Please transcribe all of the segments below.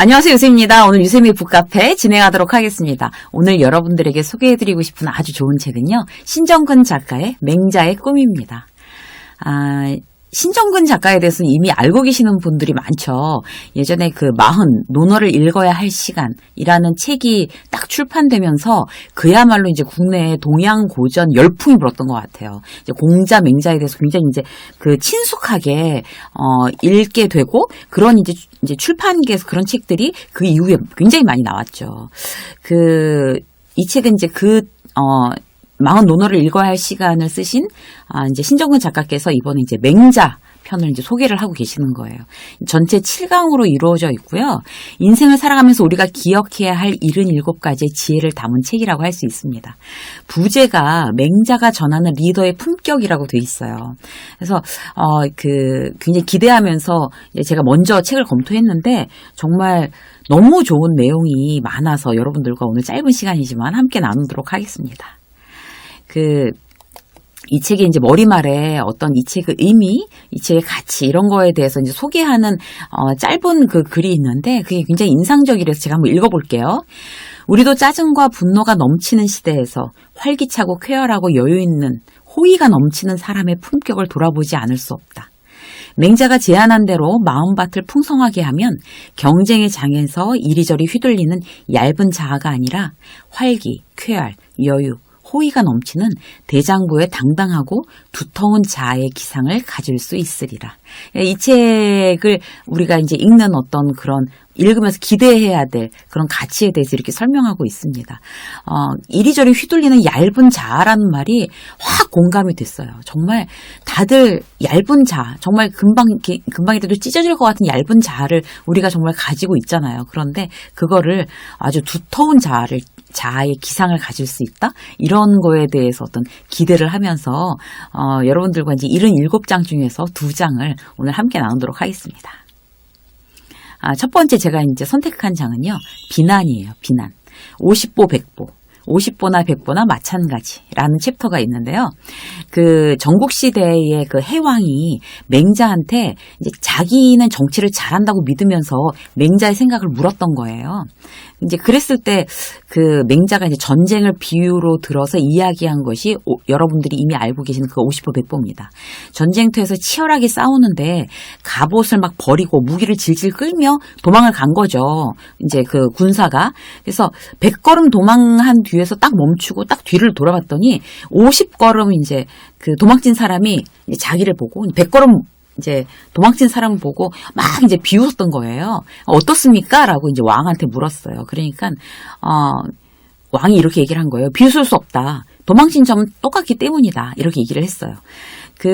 안녕하세요. 유세입니다. 오늘 유세미 북카페 진행하도록 하겠습니다. 오늘 여러분들에게 소개해드리고 싶은 아주 좋은 책은요. 신정근 작가의 맹자의 꿈입니다. 아, 신정근 작가에 대해서는 이미 알고 계시는 분들이 많죠. 예전에 그 마흔, 논어를 읽어야 할 시간이라는 책이 딱 출판되면서 그야말로 이제 국내에 동양 고전 열풍이 불었던 것 같아요. 이제 공자, 맹자에 대해서 굉장히 이제 그 친숙하게, 어, 읽게 되고 그런 이제, 이제 출판계에서 그런 책들이 그 이후에 굉장히 많이 나왔죠. 그, 이 책은 이제 그, 어, 마흔 논어를 읽어야 할 시간을 쓰신 아, 이제 신정근 작가께서 이번에 이제 맹자 편을 이제 소개를 하고 계시는 거예요. 전체 7강으로 이루어져 있고요. 인생을 살아가면서 우리가 기억해야 할 77가지의 지혜를 담은 책이라고 할 수 있습니다. 부제가 맹자가 전하는 리더의 품격이라고 돼 있어요. 그래서 어 그 굉장히 기대하면서 제가 먼저 책을 검토했는데 정말 너무 좋은 내용이 많아서 여러분들과 오늘 짧은 시간이지만 함께 나누도록 하겠습니다. 그, 이 책의 이제 머리말에 어떤 이 책의 의미, 이 책의 가치 이런 거에 대해서 이제 소개하는 어, 짧은 그 글이 있는데 그게 굉장히 인상적이라서 제가 한번 읽어볼게요. 우리도 짜증과 분노가 넘치는 시대에서 활기차고 쾌활하고 여유 있는 호의가 넘치는 사람의 품격을 돌아보지 않을 수 없다. 맹자가 제안한 대로 마음밭을 풍성하게 하면 경쟁의 장에서 이리저리 휘둘리는 얇은 자아가 아니라 활기, 쾌활, 여유, 호의가 넘치는 대장부의 당당하고 두터운 자아의 기상을 가질 수 있으리라. 이 책을 우리가 이제 읽는 어떤 그런 읽으면서 기대해야 될 그런 가치에 대해서 이렇게 설명하고 있습니다. 어, 이리저리 휘둘리는 얇은 자아라는 말이 확 공감이 됐어요. 정말 다들 얇은 자, 정말 금방, 금방이라도 찢어질 것 같은 얇은 자아를 우리가 정말 가지고 있잖아요. 그런데 그거를 아주 두터운 자아를 자아의 기상을 가질 수 있다? 이런 거에 대해서 어떤 기대를 하면서, 어, 여러분들과 이제 77장 중에서 두 장을 오늘 함께 나누도록 하겠습니다. 아, 첫 번째 제가 이제 선택한 장은요, 비난이에요, 비난. 50보, 100보. 50보나 100보나 마찬가지라는 챕터가 있는데요. 그 전국 시대의 그 해왕이 맹자한테 이제 자기는 정치를 잘한다고 믿으면서 맹자의 생각을 물었던 거예요. 이제 그랬을 때 그 맹자가 이제 전쟁을 비유로 들어서 이야기한 것이 오, 여러분들이 이미 알고 계시는 그 50보 100보입니다. 전쟁터에서 치열하게 싸우는데 갑옷을 막 버리고 무기를 질질 끌며 도망을 간 거죠. 이제 그 군사가. 그래서 100걸음 도망한 뒤에서 딱 멈추고 딱 뒤를 돌아봤더니 50걸음 이제 그 도망친 사람이 자기를 보고 100걸음 이제 도망친 사람을 보고 막 이제 비웃었던 거예요. 어떻습니까? 라고 이제 왕한테 물었어요. 그러니까, 어, 왕이 이렇게 얘기를 한 거예요. 비웃을 수 없다. 도망친 점은 똑같기 때문이다. 이렇게 얘기를 했어요. 그,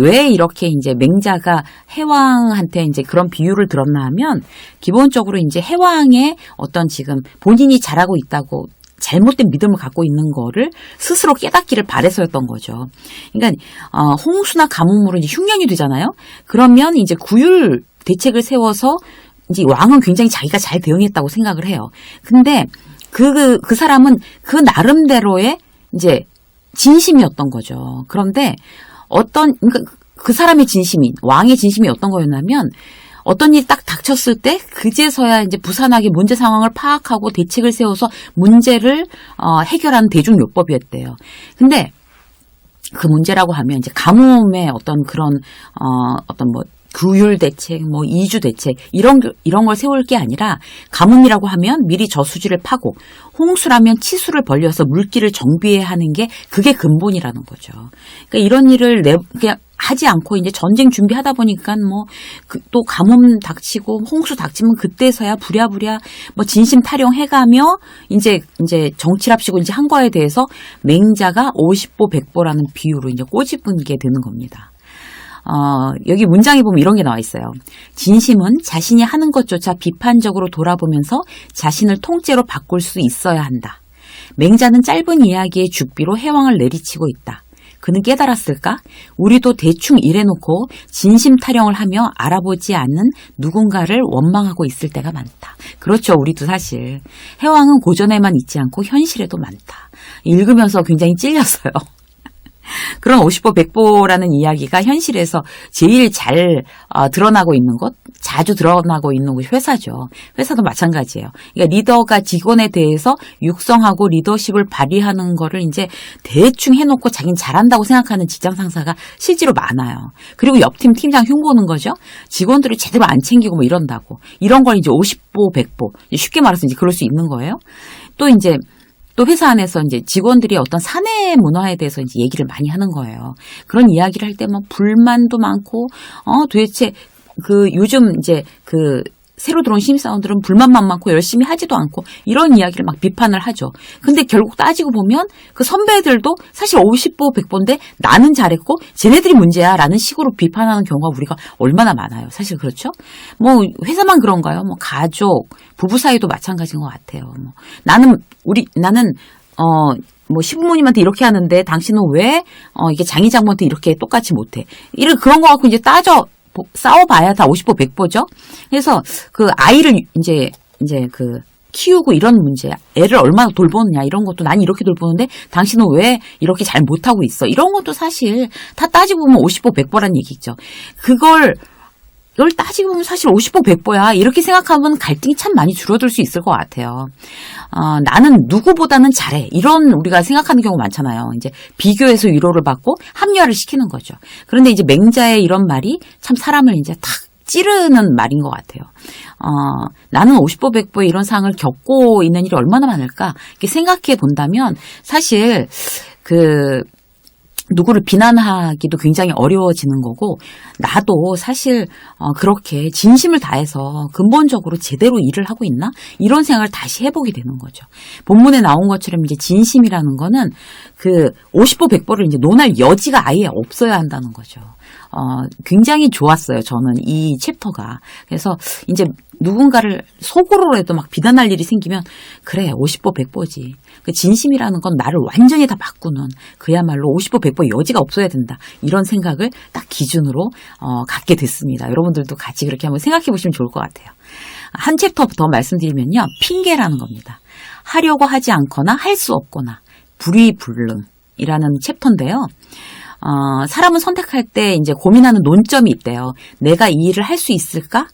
왜 이렇게 이제 맹자가 해왕한테 이제 그런 비유를 들었나 하면, 기본적으로 이제 해왕의 어떤 지금 본인이 잘하고 있다고 잘못된 믿음을 갖고 있는 거를 스스로 깨닫기를 바래서였던 거죠. 그러니까 어, 홍수나 가뭄으로 이제 흉년이 되잖아요. 그러면 이제 구율 대책을 세워서 이제 왕은 굉장히 자기가 잘 대응했다고 생각을 해요. 근데 그, 그, 그 사람은 그 나름대로의 이제 진심이었던 거죠. 그런데 어떤, 그러니까 그 사람의 진심이, 왕의 진심이 어떤 거였냐면 어떤 일이 딱 닥쳤을 때 그제서야 이제 부산하게 문제 상황을 파악하고 대책을 세워서 문제를 어, 해결하는 대중요법이었대요. 근데 그 문제라고 하면 이제 가뭄의 어떤 그런 어, 어떤 뭐 규율 대책, 뭐 이주 대책 이런 이런 걸 세울 게 아니라 가뭄이라고 하면 미리 저수지를 파고 홍수라면 치수를 벌려서 물길을 정비해야 하는 게 그게 근본이라는 거죠. 그러니까 이런 일을 내 하지 않고 이제 전쟁 준비하다 보니까 뭐또 그 가뭄 닥치고 홍수 닥치면 그때서야 부랴부랴 뭐 진심 타령해가며 이제 이제 정치랍시고 이제 한 거에 대해서 맹자가 50보 100보라는 비유로 이제 꼬집은 게 되는 겁니다. 어, 여기 문장에 보면 이런 게 나와 있어요. 진심은 자신이 하는 것조차 비판적으로 돌아보면서 자신을 통째로 바꿀 수 있어야 한다. 맹자는 짧은 이야기의 죽비로 해왕을 내리치고 있다. 그는 깨달았을까? 우리도 대충 일해놓고 진심 타령을 하며 알아보지 않는 누군가를 원망하고 있을 때가 많다. 그렇죠. 우리도 사실. 해왕은 고전에만 있지 않고 현실에도 많다. 읽으면서 굉장히 찔렸어요. 그런 50보 100보라는 이야기가 현실에서 제일 잘 어, 드러나고 있는 곳, 자주 드러나고 있는 곳이 회사죠. 회사도 마찬가지예요. 그러니까 리더가 직원에 대해서 육성하고 리더십을 발휘하는 거를 이제 대충 해놓고 자기는 잘한다고 생각하는 직장 상사가 실제로 많아요. 그리고 옆팀 팀장 흉보는 거죠. 직원들을 제대로 안 챙기고 뭐 이런다고. 이런 걸 이제 50보 100보 쉽게 말해서 이제 그럴 수 있는 거예요. 또 이제 또 회사 안에서 이제 직원들이 어떤 사내 문화에 대해서 이제 얘기를 많이 하는 거예요. 그런 이야기를 할때뭐 불만도 많고, 어, 도대체 그 요즘 이제 그 새로 들어온 신입사원들은 불만만 많고 열심히 하지도 않고 이런 이야기를 막 비판을 하죠. 근데 결국 따지고 보면 그 선배들도 사실 50보 100보인데 나는 잘했고 쟤네들이 문제야 라는 식으로 비판하는 경우가 우리가 얼마나 많아요. 사실 그렇죠? 뭐 회사만 그런가요? 뭐 가족, 부부 사이도 마찬가지인 것 같아요. 뭐 나는 우리 나는 어, 뭐 시부모님한테 이렇게 하는데 당신은 왜 어, 이게 장의장모한테 이렇게 똑같이 못해? 이런 그런 거 갖고 이제 따져 싸워봐야 다 50보 100보죠. 그래서 그 아이를 이제 이제 그 키우고 이런 문제, 애를 얼마나 돌보느냐 이런 것도 난 이렇게 돌보는데 당신은 왜 이렇게 잘 못하고 있어? 이런 것도 사실 다 따지고 보면 50보 100보란 얘기죠. 그걸 이걸 따지고 보면 사실 50보 100보야. 이렇게 생각하면 갈등이 참 많이 줄어들 수 있을 것 같아요. 어, 나는 누구보다는 잘해. 이런 우리가 생각하는 경우 많잖아요. 이제 비교해서 위로를 받고 합리화를 시키는 거죠. 그런데 이제 맹자의 이런 말이 참 사람을 이제 탁 찌르는 말인 것 같아요. 어, 나는 50보 100보 이런 상황을 겪고 있는 일이 얼마나 많을까? 이렇게 생각해 본다면 사실 그 누구를 비난하기도 굉장히 어려워지는 거고 나도 사실 어, 그렇게 진심을 다해서 근본적으로 제대로 일을 하고 있나 이런 생각을 다시 해보게 되는 거죠. 본문에 나온 것처럼 이제 진심이라는 거는 그 50보 100보를 이제 논할 여지가 아예 없어야 한다는 거죠. 어, 굉장히 좋았어요. 저는 이 챕터가. 그래서 이제 누군가를 속으로라도 막 비난할 일이 생기면 그래 50보 100보지. 그 진심이라는 건 나를 완전히 다 바꾸는 그야말로 50보 100보 여지가 없어야 된다. 이런 생각을 딱 기준으로 어, 갖게 됐습니다. 여러분들도 같이 그렇게 한번 생각해 보시면 좋을 것 같아요. 한 챕터 더 말씀드리면요. 핑계라는 겁니다. 하려고 하지 않거나 할 수 없거나 불의불능이라는 챕터인데요. 어, 사람은 선택할 때 이제 고민하는 논점이 있대요. 내가 이 일을 할 수 있을까?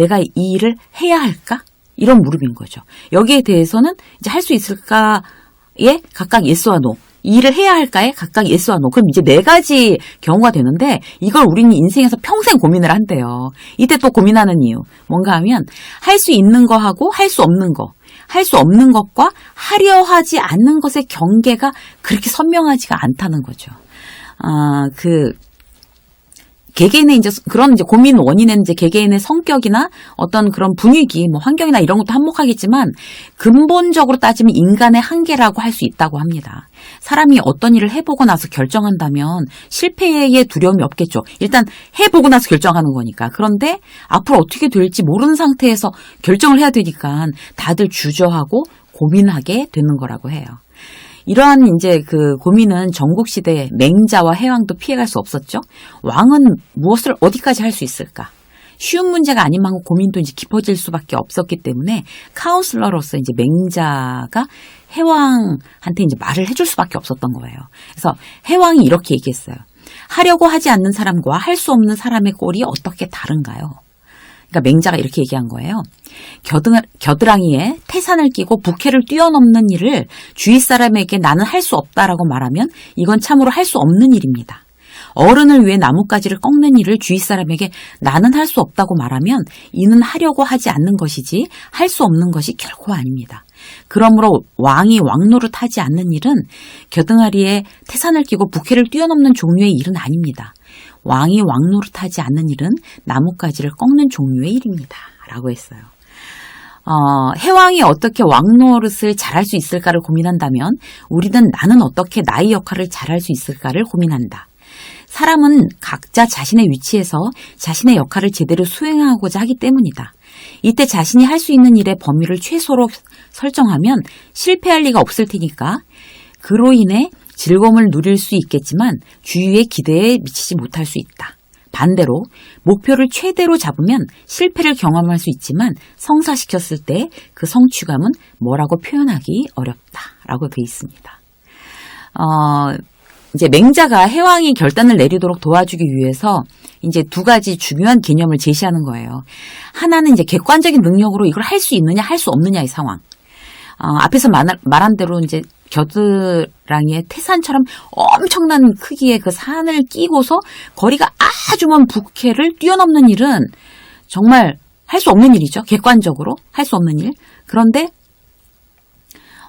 내가 이 일을 해야 할까? 이런 무릎인 거죠. 여기에 대해서는 이제 할 수 있을까에 각각 예스와 노. 이 일을 해야 할까에 각각 예스와 노. 그럼 이제 네 가지 경우가 되는데 이걸 우리는 인생에서 평생 고민을 한대요. 이때 또 고민하는 이유. 뭔가 하면 할 수 있는 거하고 할 수 없는 거. 할 수 없는 것과 하려 하지 않는 것의 경계가 그렇게 선명하지가 않다는 거죠. 아, 그, 개개인의 이제 그런 이제 고민 원인은 이제 개개인의 성격이나 어떤 그런 분위기, 뭐 환경이나 이런 것도 한몫하겠지만 근본적으로 따지면 인간의 한계라고 할 수 있다고 합니다. 사람이 어떤 일을 해보고 나서 결정한다면 실패의 두려움이 없겠죠. 일단 해보고 나서 결정하는 거니까. 그런데 앞으로 어떻게 될지 모르는 상태에서 결정을 해야 되니까 다들 주저하고 고민하게 되는 거라고 해요. 이러한 이제 그 고민은 전국 시대 맹자와 해왕도 피해갈 수 없었죠. 왕은 무엇을 어디까지 할 수 있을까? 쉬운 문제가 아닌 만큼 고민도 이제 깊어질 수밖에 없었기 때문에 카운슬러로서 이제 맹자가 해왕한테 이제 말을 해줄 수밖에 없었던 거예요. 그래서 해왕이 이렇게 얘기했어요. 하려고 하지 않는 사람과 할 수 없는 사람의 꼴이 어떻게 다른가요? 그러니까 맹자가 이렇게 얘기한 거예요. 겨드, 겨드랑이에 태산을 끼고 부캐를 뛰어넘는 일을 주위 사람에게 나는 할 수 없다라고 말하면 이건 참으로 할 수 없는 일입니다. 어른을 위해 나뭇가지를 꺾는 일을 주위 사람에게 나는 할 수 없다고 말하면 이는 하려고 하지 않는 것이지 할 수 없는 것이 결코 아닙니다. 그러므로 왕이 왕노릇 하지 않는 일은 겨드랑이에 태산을 끼고 부캐를 뛰어넘는 종류의 일은 아닙니다. 왕이 왕노릇하지 않는 일은 나뭇가지를 꺾는 종류의 일입니다. 라고 했어요. 어, 해왕이 어떻게 왕노릇을 잘할 수 있을까를 고민한다면 우리는 나는 어떻게 나의 역할을 잘할 수 있을까를 고민한다. 사람은 각자 자신의 위치에서 자신의 역할을 제대로 수행하고자 하기 때문이다. 이때 자신이 할 수 있는 일의 범위를 최소로 설정하면 실패할 리가 없을 테니까 그로 인해 즐거움을 누릴 수 있겠지만 주위의 기대에 미치지 못할 수 있다. 반대로 목표를 최대로 잡으면 실패를 경험할 수 있지만 성사시켰을 때 그 성취감은 뭐라고 표현하기 어렵다라고 되어 있습니다. 어, 이제 맹자가 해왕이 결단을 내리도록 도와주기 위해서 이제 두 가지 중요한 개념을 제시하는 거예요. 하나는 이제 객관적인 능력으로 이걸 할 수 있느냐, 할 수 없느냐의 상황. 어, 앞에서 말, 말한 대로 이제 겨드랑이의 태산처럼 엄청난 크기의 그 산을 끼고서 거리가 아주 먼 북해를 뛰어넘는 일은 정말 할 수 없는 일이죠. 객관적으로 할 수 없는 일. 그런데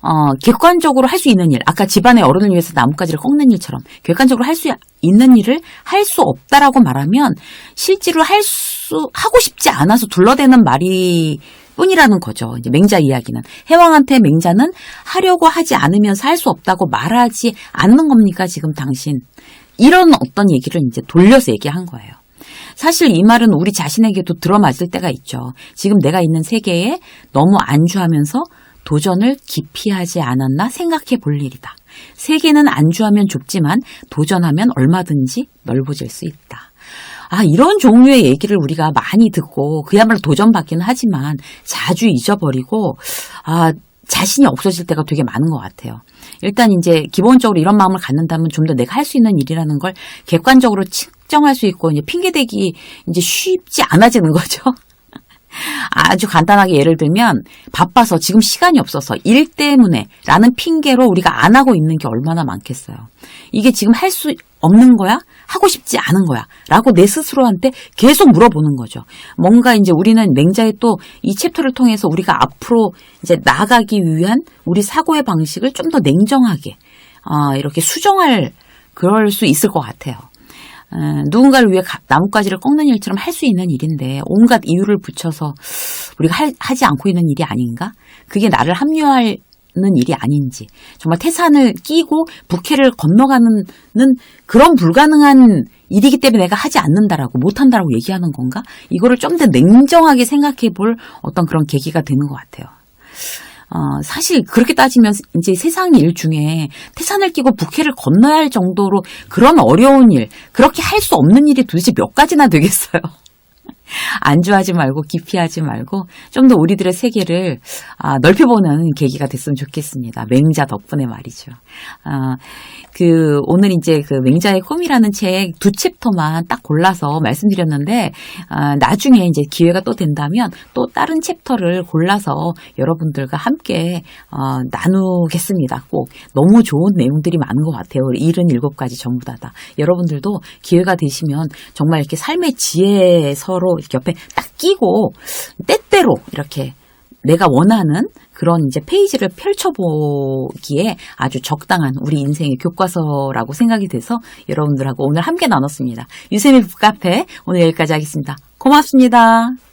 어, 객관적으로 할 수 있는 일, 아까 집안의 어른을 위해서 나뭇가지를 꺾는 일처럼 객관적으로 할 수 있는 일을 할 수 없다라고 말하면 실제로 할 수, 하고 싶지 않아서 둘러대는 말이 뿐이라는 거죠. 이제 맹자 이야기는. 해왕한테 맹자는 하려고 하지 않으면서 할 수 없다고 말하지 않는 겁니까, 지금 당신. 이런 어떤 얘기를 이제 돌려서 얘기한 거예요. 사실 이 말은 우리 자신에게도 들어맞을 때가 있죠. 지금 내가 있는 세계에 너무 안주하면서 도전을 기피하지 않았나 생각해 볼 일이다. 세계는 안주하면 좁지만 도전하면 얼마든지 넓어질 수 있다. 아, 이런 종류의 얘기를 우리가 많이 듣고 그야말로 도전받기는 하지만 자주 잊어버리고 아, 자신이 없어질 때가 되게 많은 것 같아요. 일단 이제 기본적으로 이런 마음을 갖는다면 좀 더 내가 할 수 있는 일이라는 걸 객관적으로 측정할 수 있고 이제 핑계대기 이제 쉽지 않아지는 거죠. 아주 간단하게 예를 들면 바빠서 지금 시간이 없어서 일 때문에 라는 핑계로 우리가 안 하고 있는 게 얼마나 많겠어요. 이게 지금 할 수 없는 거야? 하고 싶지 않은 거야? 라고 내 스스로한테 계속 물어보는 거죠. 뭔가 이제 우리는 맹자의 또 이 챕터를 통해서 우리가 앞으로 이제 나가기 위한 우리 사고의 방식을 좀 더 냉정하게 어, 이렇게 수정할 그럴 수 있을 것 같아요. 어, 누군가를 위해 가- 나뭇가지를 꺾는 일처럼 할 수 있는 일인데 온갖 이유를 붙여서 우리가 할- 하지 않고 있는 일이 아닌가? 그게 나를 합류하는 일이 아닌지 정말 태산을 끼고 북해를 건너가는 그런 불가능한 일이기 때문에 내가 하지 않는다라고 못한다라고 얘기하는 건가? 이거를 좀 더 냉정하게 생각해 볼 어떤 그런 계기가 되는 것 같아요. 어, 사실 그렇게 따지면 이제 세상 일 중에 태산을 끼고 북해를 건너야 할 정도로 그런 어려운 일, 그렇게 할 수 없는 일이 도대체 몇 가지나 되겠어요. 안주하지 말고 기피하지 말고 좀 더 우리들의 세계를 아, 넓혀보는 계기가 됐으면 좋겠습니다. 맹자 덕분에 말이죠. 아, 그 오늘 이제 그 맹자의 꿈이라는 책 두 챕터만 딱 골라서 말씀드렸는데 아, 나중에 이제 기회가 또 된다면 또 다른 챕터를 골라서 여러분들과 함께 어, 나누겠습니다. 꼭 너무 좋은 내용들이 많은 것 같아요. 77가지 전부 다다. 여러분들도 기회가 되시면 정말 이렇게 삶의 지혜 서로 이렇게 옆에 딱 끼고 때때로 이렇게 내가 원하는 그런 이제 페이지를 펼쳐보기에 아주 적당한 우리 인생의 교과서라고 생각이 돼서 여러분들하고 오늘 함께 나눴습니다. 유세미 북카페 오늘 여기까지 하겠습니다. 고맙습니다.